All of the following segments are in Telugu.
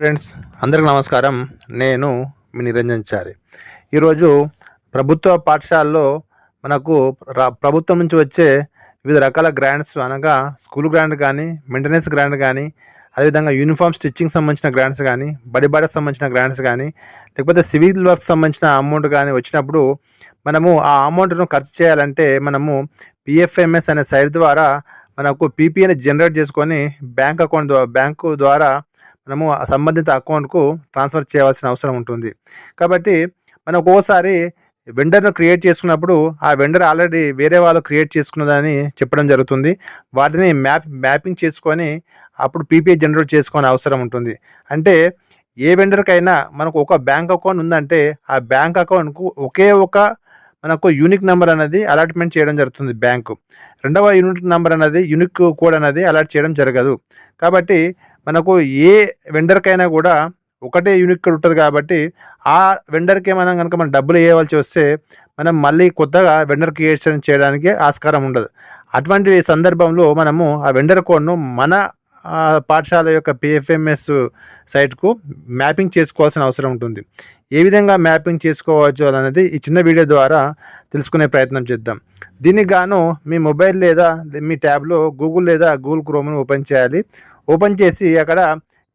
ఫ్రెండ్స్ అందరికీ నమస్కారం. నేను మీ నిరంజన్ చారి. ఈరోజు ప్రభుత్వ పాఠశాలలో మనకు ప్రభుత్వం నుంచి వచ్చే వివిధ రకాల గ్రాంట్స్ అనగా స్కూల్ గ్రాంట్ కానీ మెయింటెనెన్స్ గ్రాంట్ కానీ అదేవిధంగా యూనిఫామ్ స్టిచ్చింగ్ సంబంధించిన గ్రాంట్స్ కానీ బడి బాడకు సంబంధించిన గ్రాంట్స్ కానీ లేకపోతే సివిల్ వర్క్ సంబంధించిన అమౌంట్ కానీ వచ్చినప్పుడు మనము ఆ అమౌంట్ను ఖర్చు చేయాలంటే మనము పిఎఫ్ఎంఎస్ అనే సైట్ ద్వారా మనకు పీపీఎని జనరేట్ చేసుకొని బ్యాంక్ అకౌంట్ ద్వారా బ్యాంకు ద్వారా మనము సంబంధిత అకౌంట్కు ట్రాన్స్ఫర్ చేయవలసిన అవసరం ఉంటుంది. కాబట్టి మనం ఒక్కోసారి వెండర్ను క్రియేట్ చేసుకున్నప్పుడు ఆ వెండర్ ఆల్రెడీ వేరే వాళ్ళు క్రియేట్ చేసుకున్నదని చెప్పడం జరుగుతుంది. వాటిని మ్యాప్ మ్యాపింగ్ చేసుకొని అప్పుడు పీపీఐ జనరేట్ చేసుకునే అవసరం ఉంటుంది. అంటే ఏ వెండర్కైనా మనకు ఒక బ్యాంక్ అకౌంట్ ఉందంటే ఆ బ్యాంక్ అకౌంట్కు ఒకే ఒక మనకు యూనిక్ నెంబర్ అనేది అలాట్మెంట్ చేయడం జరుగుతుంది బ్యాంకు. రెండవ యూనిక్ నెంబర్ అనేది యూనిక్ కోడ్ అనేది అలాట్ చేయడం జరగదు. కాబట్టి మనకు ఏ వెండర్కైనా కూడా ఒకటే యూనిక్ కోడ్ ఉంటుంది కాబట్టి ఆ వెండర్కి మనం కనుక మనం డబ్బులు వేయవలసి వస్తే మనం మళ్ళీ కొత్తగా వెండర్ క్రియేషన్ చేయడానికి ఆస్కారం ఉండదు. అటువంటి సందర్భంలో మనము ఆ వెండర్ కోడ్ను మన పాఠశాల యొక్క పిఎఫ్ఎంఎస్ సైట్కు మ్యాపింగ్ చేసుకోవాల్సిన అవసరం ఉంటుంది. ఏ విధంగా మ్యాపింగ్ చేసుకోవచ్చు అనేది ఈ చిన్న వీడియో ద్వారా తెలుసుకునే ప్రయత్నం చేద్దాం. దీనికి గాను మీ మొబైల్ లేదా మీ ట్యాబ్లో గూగుల్ లేదా గూగుల్ క్రోమ్ను ఓపెన్ చేయాలి. ఓపెన్ చేసి అక్కడ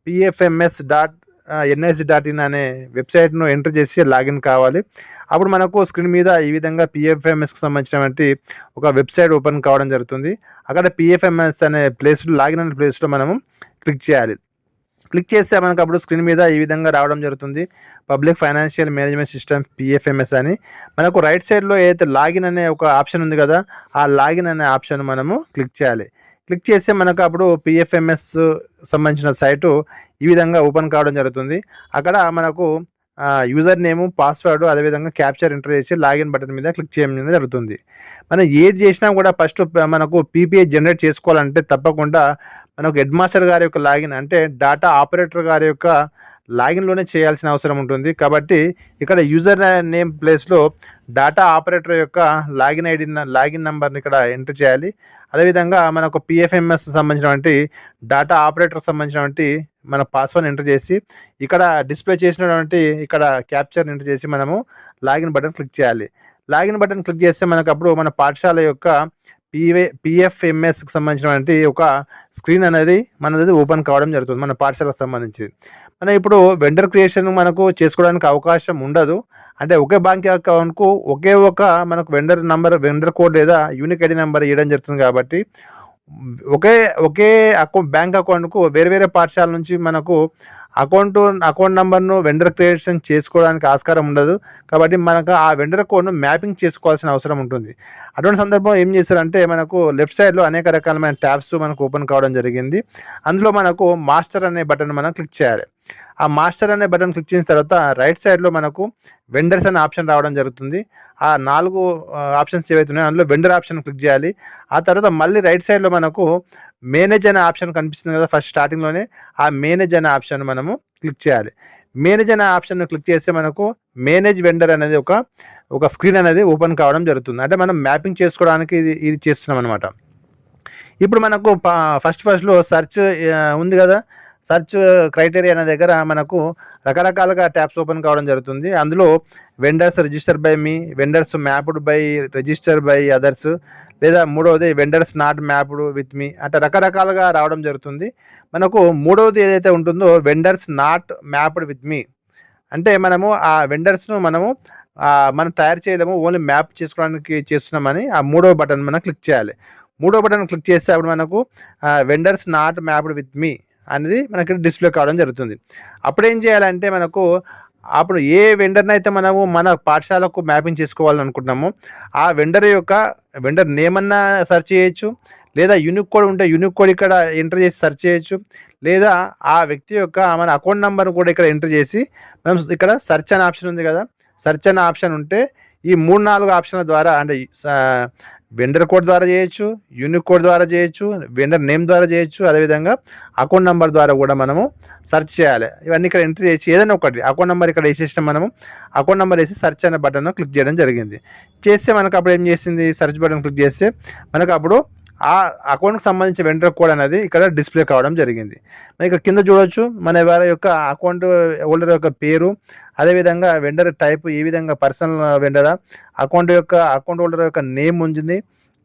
PFMS dot NS dot in అనే వెబ్సైట్ను ఎంటర్ చేసి లాగిన్ కావాలి. అప్పుడు మనకు స్క్రీన్ మీద ఈ విధంగా పిఎఫ్ఎంఎస్కి సంబంధించినటువంటి ఒక వెబ్సైట్ ఓపెన్ కావడం జరుగుతుంది. అక్కడ పిఎఫ్ఎంఎస్ అనే ప్లేస్లో లాగిన్ అనే ప్లేస్లో మనము క్లిక్ చేయాలి. క్లిక్ చేస్తే మనకు అప్పుడు స్క్రీన్ మీద ఈ విధంగా రావడం జరుగుతుంది. Public financial management system PFMS అని. మనకు రైట్ సైడ్లో ఏదైతే లాగిన్ అనే ఒక ఆప్షన్ ఉంది కదా ఆ లాగిన్ అనే ఆప్షన్ మనము క్లిక్ చేయాలి. క్లిక్ చేస్తే మనకు అప్పుడు పిఎఫ్ఎంఎస్ సంబంధించిన సైటు ఈ విధంగా ఓపెన్ కావడం జరుగుతుంది. అక్కడ మనకు యూజర్ నేము పాస్వర్డ్ అదేవిధంగా క్యాప్చర్ ఎంటర్ చేసి లాగిన్ బటన్ మీద క్లిక్ చేయడం జరుగుతుంది. మనం ఏది చేసినా కూడా ఫస్ట్ మనకు పీపీఐ జనరేట్ చేసుకోవాలంటే తప్పకుండా మనకు హెడ్ మాస్టర్ గారి యొక్క లాగిన్ అంటే డాటా ఆపరేటర్ గారి యొక్క లాగిన్లోనే చేయాల్సిన అవసరం ఉంటుంది. కాబట్టి ఇక్కడ యూజర్ నేమ్ ప్లేస్లో డాటా ఆపరేటర్ యొక్క లాగిన్ ఐడి లాగిన్ నెంబర్ని ఇక్కడ ఎంటర్ చేయాలి. అదేవిధంగా మనకు పిఎఫ్ఎంఎస్ సంబంధించినటువంటి డాటా ఆపరేటర్ సంబంధించినటువంటి మన పాస్వర్డ్ ఎంటర్ చేసి ఇక్కడ డిస్ప్లే చేసినటువంటి ఇక్కడ క్యాప్చర్ ఎంటర్ చేసి మనము లాగిన్ బటన్ క్లిక్ చేయాలి. లాగిన్ బటన్ క్లిక్ చేస్తే మనకు అప్పుడు మన పాఠశాల యొక్క పీవే పిఎఫ్ఎంఎస్కి సంబంధించినటువంటి ఒక స్క్రీన్ అనేది మనది ఓపెన్ కావడం జరుగుతుంది మన పాఠశాలకు సంబంధించి. మనం ఇప్పుడు వెండర్ క్రియేషన్ మనకు చేసుకోవడానికి అవకాశం ఉండదు. అంటే ఒకే బ్యాంక్ అకౌంట్కు ఒకే ఒక మనకు వెండర్ నంబర్ వెండర్ కోడ్ లేదా యూనిక్ ఐడి నెంబర్ ఇవ్వడం జరుగుతుంది కాబట్టి ఒకే ఒకే అకౌంట్ బ్యాంక్ అకౌంట్కు వేరే వేరే పాఠశాల నుంచి మనకు అకౌంట్ అకౌంట్ నెంబర్ను వెండర్ క్రియేషన్ చేసుకోవడానికి ఆస్కారం ఉండదు. కాబట్టి మనకు ఆ వెండర్ కోడ్ను మ్యాపింగ్ చేసుకోవాల్సిన అవసరం ఉంటుంది. అటువంటి సందర్భం ఏం చేశారంటే మనకు లెఫ్ట్ సైడ్లో అనేక రకాలమైన ట్యాబ్స్ మనకు ఓపెన్ కావడం జరిగింది. అందులో మనకు మాస్టర్ అనే బటన్ మనం క్లిక్ చేయాలి. ఆ మాస్టర్ అనే బటన్ క్లిక్ చేసిన తర్వాత రైట్ సైడ్లో మనకు వెండర్స్ అనే ఆప్షన్ రావడం జరుగుతుంది. ఆ ఆ నాలుగు ఆప్షన్స్ ఏవైతే ఉన్నాయో అందులో వెండర్ ఆప్షన్ క్లిక్ చేయాలి. ఆ తర్వాత మళ్ళీ రైట్ సైడ్లో మనకు మేనేజ్ అనే ఆప్షన్ కనిపిస్తుంది కదా ఫస్ట్ స్టార్టింగ్లోనే ఆ మేనేజ్ అనే ఆప్షన్ మనము క్లిక్ చేయాలి. మేనేజ్ అనే ఆప్షన్ క్లిక్ చేస్తే మనకు మేనేజ్ వెండర్ అనేది ఒక ఒక స్క్రీన్ అనేది ఓపెన్ కావడం జరుగుతుంది. అంటే మనం మ్యాపింగ్ చేసుకోవడానికి ఇది ఇది చేస్తున్నాం అనమాట ఇప్పుడు మనకు ఫస్ట్ ఫస్ట్లో సెర్చ్ ఉంది కదా. సర్చ్ క్రైటీరియా అనే దగ్గర మనకు రకరకాలుగా ట్యాబ్స్ ఓపెన్ కావడం జరుగుతుంది. అందులో vendors register by me vendors mapped by register by others లేదా మూడవది vendors not mapped with me అంటే రకరకాలుగా రావడం జరుగుతుంది. మనకు మూడవది ఏదైతే ఉంటుందో vendors not mapped with me. అంటే మనము ఆ వెండర్స్ను మనము మనం తయారు చేయలేము ఓన్లీ మ్యాప్ చేసుకోవడానికి చేస్తున్నామని ఆ మూడవ బటన్ మనం క్లిక్ చేయాలి. మూడో బటన్ క్లిక్ చేస్తే అప్పుడు మనకు vendors not mapped with me అనేది మనకి డిస్ప్లే కావడం జరుగుతుంది. అప్పుడు ఏం చేయాలంటే మనకు అప్పుడు ఏ వెండర్ని అయితే మనము మన పాఠశాలకు మ్యాపింగ్ చేసుకోవాలనుకుంటున్నామో ఆ వెండర్ యొక్క వెండర్ నేమ్ అన్నా సెర్చ్ చేయొచ్చు లేదా యూనిక్ కోడ్ ఉంటే యూనిక్ కోడ్ ఇక్కడ ఎంటర్ చేసి సెర్చ్ చేయొచ్చు లేదా ఆ వ్యక్తి యొక్క మన అకౌంట్ నెంబర్ కూడా ఇక్కడ ఎంటర్ చేసి మనం ఇక్కడ సెర్చ్ అనే ఆప్షన్ ఉంది కదా సెర్చ్ అనే ఆప్షన్ ఉంటే ఈ మూడు నాలుగు ఆప్షన్ల ద్వారా అంటే వెండర్ కోడ్ ద్వారా చేయొచ్చు యూనిక్ కోడ్ ద్వారా చేయొచ్చు వెండర్ నేమ్ ద్వారా చేయొచ్చు అదేవిధంగా అకౌంట్ నెంబర్ ద్వారా కూడా మనము సెర్చ్ చేయాలి. ఇవన్నీ ఇక్కడ ఎంట్రీ చేసి ఏదైనా ఒకటి అకౌంట్ నెంబర్ ఇక్కడ వేసేసిన మనము అకౌంట్ నెంబర్ వేసి సెర్చ్ అనే బటన్ క్లిక్ చేయడం జరిగింది. చేస్తే మనకు అప్పుడు ఏం చేసింది? సెర్చ్ బటన్ క్లిక్ చేస్తే మనకు అప్పుడు ఆ అకౌంట్కి సంబంధించిన వెండర్ కోడ్ అనేది ఇక్కడ డిస్ప్లే కావడం జరిగింది. మరి ఇక్కడ కింద చూడొచ్చు మన వారి యొక్క అకౌంట్ హోల్డర్ యొక్క పేరు అదేవిధంగా వెండర్ టైప్ ఏ విధంగా పర్సనల్ వెండరా అకౌంట్ యొక్క అకౌంట్ హోల్డర్ యొక్క నేమ్ ఉంది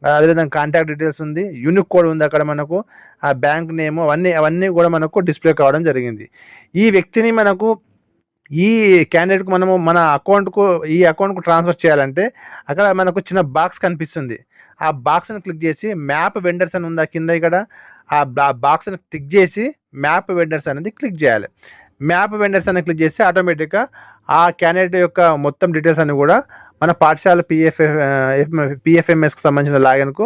అదేవిధంగా కాంటాక్ట్ డీటెయిల్స్ ఉంది యూనిక్ కోడ్ ఉంది అక్కడ మనకు ఆ బ్యాంక్ నేమ్ అవన్నీ అవన్నీ కూడా మనకు డిస్ప్లే కావడం జరిగింది. ఈ వ్యక్తిని మనకు ఈ క్యాండిడేట్కు మనము మన అకౌంట్కు ఈ అకౌంట్కు ట్రాన్స్ఫర్ చేయాలంటే అక్కడ మనకు చిన్న బాక్స్ కనిపిస్తుంది. ఆ బాక్స్ని క్లిక్ చేసి మ్యాప్ వెండర్స్ అని ఉందా కింద ఇక్కడ ఆ బాక్స్ని క్లిక్ చేసి మ్యాప్ వెండర్స్ అనేది క్లిక్ చేయాలి. మ్యాప్ వెండర్స్ అని క్లిక్ చేస్తే ఆటోమేటిక్గా ఆ క్యాండిడేట్ యొక్క మొత్తం డీటెయిల్స్ అన్ని కూడా మన పాఠశాల పిఎఫ్ పిఎఫ్ఎంఎస్కి సంబంధించిన లాగిన్కు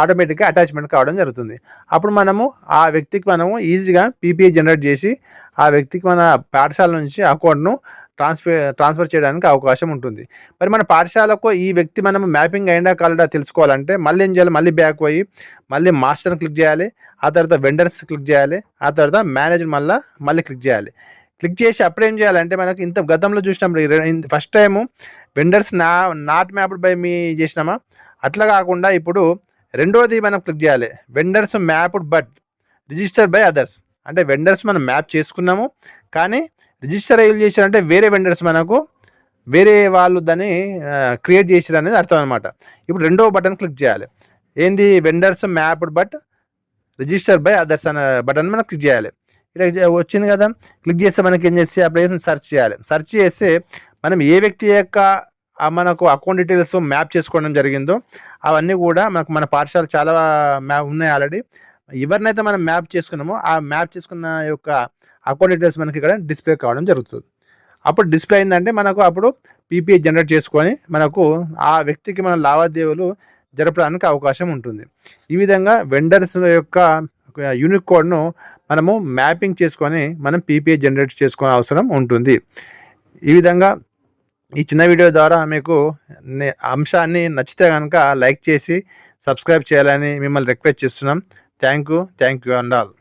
ఆటోమేటిక్గా అటాచ్మెంట్ కావడం జరుగుతుంది. అప్పుడు మనము ఆ వ్యక్తికి మనము ఈజీగా పీపీఐ జనరేట్ చేసి ఆ వ్యక్తికి మన పాఠశాల నుంచి అకౌంట్ను ట్రాన్స్ఫర్ ట్రాన్స్ఫర్ చేయడానికి అవకాశం ఉంటుంది. మరి మన పాఠశాలకు ఈ వ్యక్తి మనం మ్యాపింగ్ అయినా కాలడా తెలుసుకోవాలంటే మళ్ళీ ఏం చేయాలి? మళ్ళీ బ్యాక్ పోయి మళ్ళీ మాస్టర్ని క్లిక్ చేయాలి. ఆ తర్వాత వెండర్స్ క్లిక్ చేయాలి. ఆ తర్వాత మేనేజర్ మళ్ళీ మళ్ళీ క్లిక్ చేయాలి. క్లిక్ చేసి అప్పుడు ఏం చేయాలంటే మనకి ఇంత గతంలో చూసినప్పుడు ఫస్ట్ టైము వెండర్స్ నా నాట్ మ్యాప్డ్ బై మీ చేసినామా? అట్లా కాకుండా ఇప్పుడు రెండోది మనం క్లిక్ చేయాలి. Vendors mapped but register by others. అంటే వెండర్స్ మనం మ్యాప్ చేసుకున్నాము. కానీ రిజిస్టర్ అయ్యి చేశారంటే వేరే వెండర్స్ మనకు వేరే వాళ్ళు దాన్ని క్రియేట్ చేశారు అనేది అర్థం అనమాట ఇప్పుడు రెండో బటన్ క్లిక్ చేయాలి. ఏంది vendors mapped but register by others అనే బటన్ మనం క్లిక్ చేయాలి. ఇలా వచ్చింది కదా క్లిక్ చేస్తే మనకి ఏం చేస్తే ప్లేస్ని సెర్చ్ చేయాలి. సెర్చ్ చేస్తే మనం ఏ వ్యక్తి యొక్క మనకు అకౌంట్ డీటెయిల్స్ మ్యాప్ చేసుకోవడం జరిగిందో అవన్నీ కూడా మనకు మన పాఠశాల చాలా మ్యాప్ ఉన్నాయి ఆల్రెడీ ఎవరినైతే మనం మ్యాప్ చేసుకున్నామో ఆ మ్యాప్ చేసుకున్న యొక్క అకౌంట్ డీటెయిల్స్ మనకి ఇక్కడ డిస్ప్లే కావడం జరుగుతుంది. అప్పుడు డిస్ప్లే అయిందంటే మనకు అప్పుడు పీపీఐ జనరేట్ చేసుకొని మనకు ఆ వ్యక్తికి మన లావాదేవీలు జరపడానికి అవకాశం ఉంటుంది. ఈ విధంగా వెండర్స్ యొక్క యూనిక్ కోడ్ను మనము మ్యాపింగ్ చేసుకొని మనం పీపీఐ జనరేట్ చేసుకునే అవసరం ఉంటుంది. ఈ విధంగా ఈ చిన్న వీడియో ద్వారా మీకు అంశాన్ని నచ్చితే కనుక లైక్ చేసి సబ్స్క్రైబ్ చేయాలని మిమ్మల్ని రిక్వెస్ట్ చేస్తున్నాం. Thank you thank you and all